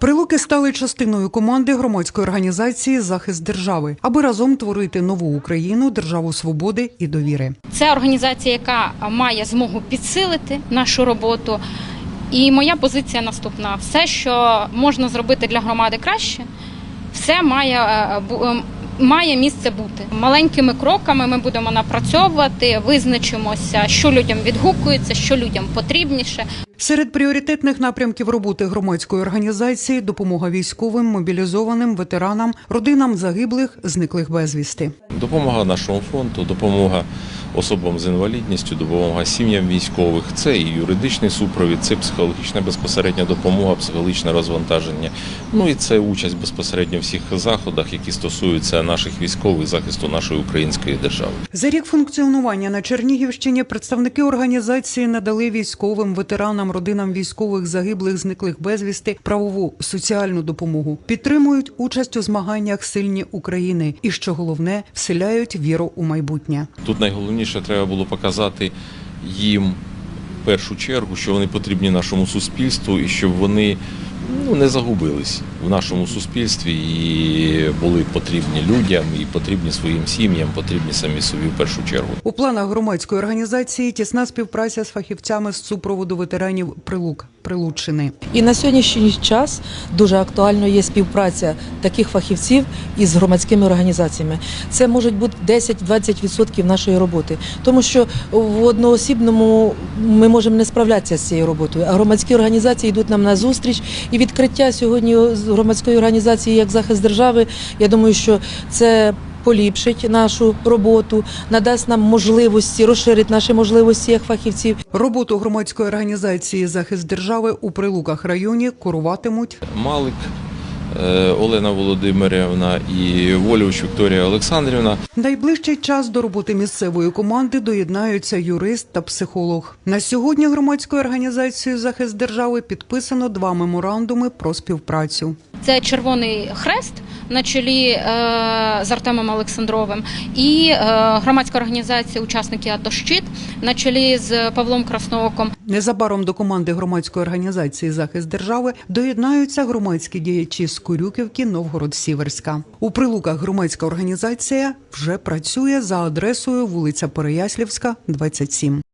Прилуки стали частиною команди громадської організації Захист держави, аби разом творити нову Україну, державу свободи і довіри. Це організація, яка має змогу підсилити нашу роботу. І моя позиція наступна: все, що можна зробити для громади краще, все має, е, е, має місце бути. Маленькими кроками ми будемо напрацьовувати, визначимося, що людям відгукується, що людям потрібніше. Серед пріоритетних напрямків роботи громадської організації допомога військовим, мобілізованим, ветеранам, родинам загиблих, зниклих безвісти. Допомога нашому фронту, допомога особам з інвалідністю, допомога сім'ям військових. Це і юридичний супровід, це психологічна безпосередня допомога, психологічне розвантаження. Ну і це участь безпосередньо в всіх заходах, які стосуються наших військових, захисту нашої української держави. За рік функціонування на Чернігівщині представники організації надали військовим, ветеранам, родинам військових, загиблих, зниклих безвісти правову соціальну допомогу, підтримують участь у змаганнях сильні України і, що головне, вселяють віру у майбутнє. Тут найголовніше треба було показати їм першу чергу, що вони потрібні нашому суспільству і щоб вони ну, не загубились в нашому суспільстві і були потрібні людям, і потрібні своїм сім'ям, потрібні самі собі в першу чергу. У планах громадської організації тісна співпраця з фахівцями з супроводу ветеранів Прилук Прилуччини. І на сьогоднішній час дуже актуально є співпраця таких фахівців із громадськими організаціями. Це можуть бути 10-20% нашої роботи, тому що в одноосібному ми можемо не справлятися з цією роботою. А громадські організації йдуть нам на зустріч. І відкриття сьогодні громадської організації як захист держави. Я думаю, що це. Поліпшить нашу роботу, надасть нам можливості, розширить наші можливості як фахівців. Роботу громадської організації Захист держави у Прилуках районі куруватимуть Малик е, Олена Володимирівна і Волюч Вікторія Олександрівна. Найближчий час до роботи місцевої команди доєднаються юрист та психолог. На сьогодні громадською організацією захист держави підписано два меморандуми про співпрацю. Це Червоний Хрест на чолі е, з Артемом Олександровим і е, громадська організація учасники АТО «Щит» на чолі з Павлом Краснооком. Незабаром до команди громадської організації захист держави доєднаються громадські діячі з Курюківки, Новгород-Сіверська. У Прилуках громадська організація вже працює за адресою вулиця Переяслівська, 27.